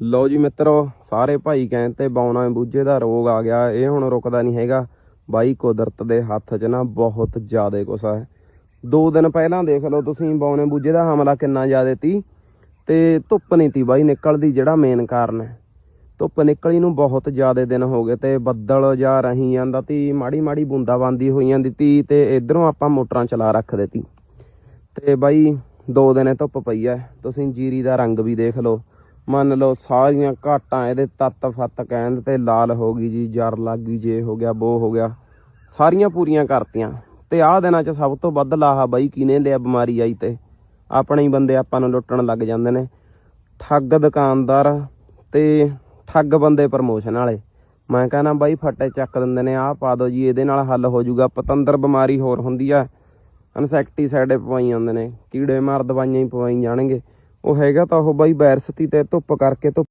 ਲਓ ਜੀ ਮਿੱਤਰੋ, ਸਾਰੇ ਭਾਈ ਕਹਿਣ ਤੇ ਬੌਣਾ ਬੂਝੇ ਦਾ ਰੋਗ ਆ ਗਿਆ, ਇਹ ਹੁਣ ਰੁਕਦਾ ਨਹੀਂ ਹੈਗਾ। ਬਾਈ ਕੁਦਰਤ ਦੇ ਹੱਥ 'ਚ ਨਾ ਬਹੁਤ ਜ਼ਿਆਦਾ ਗੁੱਸਾ ਹੈ ਦੋ ਦਿਨ ਪਹਿਲਾਂ ਦੇਖ ਲਓ ਤੁਸੀਂ ਬੌਣੇ ਬੂਝੇ ਦਾ ਹਮਲਾ ਕਿੰਨਾ ਜ਼ਿਆਦਾ ਤੀ। ਤੇ ਧੁੱਪ ਨਹੀਂ ਤੀ ਬਾਈ ਨਿਕਲਦੀ, ਜਿਹੜਾ ਮੇਨ ਕਾਰਨ ਹੈ। ਧੁੱਪ ਨਿਕਲੀ ਨੂੰ ਬਹੁਤ ਜ਼ਿਆਦਾ ਦਿਨ ਹੋ ਗਏ ਤੇ ਬੱਦਲ ਜਾ ਰਹੀ ਜਾਂਦਾ ਤੀ, ਮਾੜੀ ਮਾੜੀ ਬੂੰਦਾਬਾਂਦੀ ਹੋਈ ਜਾਂਦੀ ਤੀ ਤੇ ਇਧਰੋਂ ਆਪਾਂ ਮੋਟਰਾਂ ਚਲਾ ਰੱਖ ਦਿੱਤੀ। ਤੇ ਬਾਈ ਦੋ ਦਿਨੇ ਧੁੱਪ ਪਈ ਐ, ਤੁਸੀਂ ਜੀਰੀ ਦਾ ਰੰਗ ਵੀ ਦੇਖ ਲਓ। ਮੰਨ ਲਓ ਸਾਰੀਆਂ ਘਾਟਾਂ ਇਹਦੇ ਤੱਤ ਫੱਤ ਕਹਿਣ ਤੇ ਲਾਲ ਹੋ ਗਈ ਜੀ, ਜਰ ਲੱਗ ਗਈ, ਜੇ ਹੋ ਗਿਆ, ਬੋ ਹੋ ਗਿਆ, ਸਾਰੀਆਂ ਪੂਰੀਆਂ ਕਰਤੀਆਂ। ਤੇ ਆਹ ਦਿਨਾਂ 'ਚ ਸਭ ਤੋਂ ਵੱਧ ਲਾਹਾ ਬਾਈ ਕਿਨੇ ਲਿਆ ਬਿਮਾਰੀ ਆਈ ਤੇ? ਆਪਣੇ ਹੀ ਬੰਦੇ ਆਪਾਂ ਨੂੰ ਲੁੱਟਣ ਲੱਗ ਜਾਂਦੇ ਨੇ। ਠੱਗ ਦੁਕਾਨਦਾਰ ਤੇ ਠੱਗ ਬੰਦੇ ਪ੍ਰਮੋਸ਼ਨ ਵਾਲੇ। ਮੈਂ ਕਹਿੰਦਾ ਬਾਈ ਫੱਟੇ ਚੱਕ ਦਿੰਦੇ ਨੇ, ਆਹ ਪਾ ਦੋ ਜੀ, ਇਹਦੇ ਨਾਲ ਹੱਲ ਹੋ ਜਾਊਗਾ। ਪਤੰਦਰ ਬਿਮਾਰੀ ਹੋਰ ਹੁੰਦੀ ਆ। ਇਨਸੈਕਟੀਸਾਈਡ ਪਵਾਈ ਜਾਂਦੇ ਨੇ, ਕੀੜੇ ਮਾਰ ਦਵਾਈਆਂ ਹੀ ਪਵਾਈ ਜਾਣਗੇ। ਉਹ ਹੈਗਾ ਤਾਂ ਉਹ ਬਾਈ ਬੈਰਸਤੀ ਤੇ ਧੁੱਪ ਕਰਕੇ ਧੁੱਪ